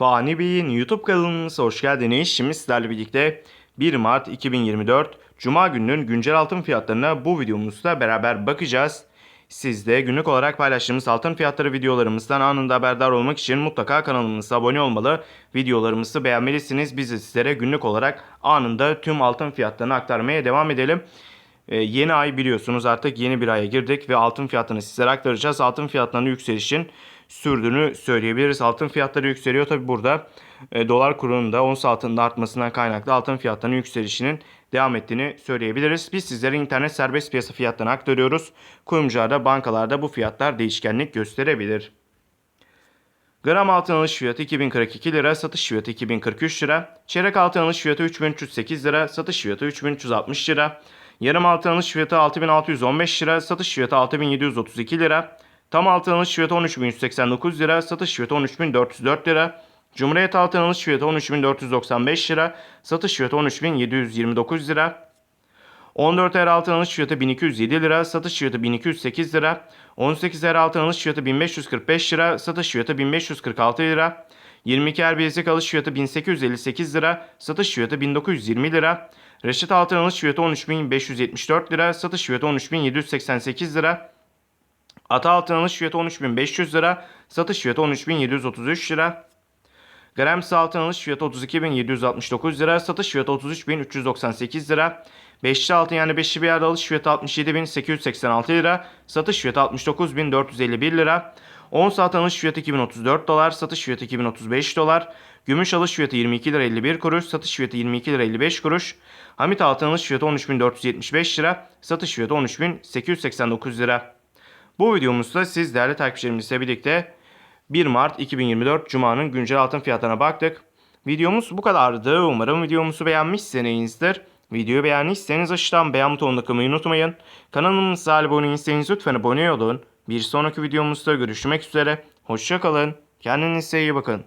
Fani Bey'in YouTube kanalımıza hoş geldiniz. Şimdi sizlerle birlikte 1 Mart 2024 Cuma gününün güncel altın fiyatlarına bu videomuzda beraber bakacağız. Siz de günlük olarak paylaştığımız altın fiyatları videolarımızdan anında haberdar olmak için mutlaka kanalımıza abone olmalı. Videolarımızı beğenmelisiniz. Biz de sizlere günlük olarak anında tüm altın fiyatlarını aktarmaya devam edelim. Ee, yeni ay biliyorsunuz artık yeni bir aya girdik ve altın fiyatını sizlere aktaracağız. Altın fiyatlarının yükselişin sürdüğünü söyleyebiliriz. Altın fiyatları yükseliyor tabi burada e, dolar kurunun da ons altında artmasından kaynaklı altın fiyatlarının yükselişinin devam ettiğini söyleyebiliriz. Biz sizlere internet serbest piyasa fiyatlarını aktarıyoruz. Kuyumcularda, bankalarda bu fiyatlar değişkenlik gösterebilir. Gram altın alış fiyatı 2042 lira, satış fiyatı 2043 lira. Çeyrek altın alış fiyatı 3308 lira, satış fiyatı 3360 lira. Yarım altın alış fiyatı 6615 lira, satış fiyatı 6732 lira. Tam altın alış fiyatı 13189 lira, satış fiyatı 13404 lira. Cumhuriyet altın alış fiyatı 13495 lira, satış fiyatı 13729 lira. 14 er altın alış fiyatı 1207 lira, satış fiyatı 1208 lira. 18 er altın alış fiyatı 1545 lira, satış fiyatı 1546 lira. 22 er bilezik alış fiyatı 1858 lira, satış fiyatı 1920 lira. Reşit altın alış fiyatı 13574 lira, satış fiyatı 13788 lira. Ata altın alış fiyatı 13500 lira, satış fiyatı 13733 lira. Grams altın alış fiyatı 32.769 lira, satış fiyatı 33.398 lira. Beşli altın yani beşli bir yerde alış fiyatı 67.886 lira, satış fiyatı 69.451 lira. Ons altın alış fiyatı 2034 dolar, satış fiyatı 2035 dolar. Gümüş alış fiyatı 22 lira 51 kuruş, satış fiyatı 22 lira 55 kuruş. Hamit altın alış fiyatı 13.475 lira, satış fiyatı 13.889 lira. Bu videomuzda siz değerli takipçilerimizle birlikte 1 Mart 2024 Cuma'nın güncel altın fiyatlarına baktık. Videomuz bu kadardı. Umarım videomuzu beğenmişsinizdir. Videoyu beğendiyseniz aşağıdan beğen butonuna tıklamayı unutmayın. Kanalımıza abone değilseniz lütfen abone olun. Bir sonraki videomuzda görüşmek üzere. Hoşçakalın. Kendinize iyi bakın.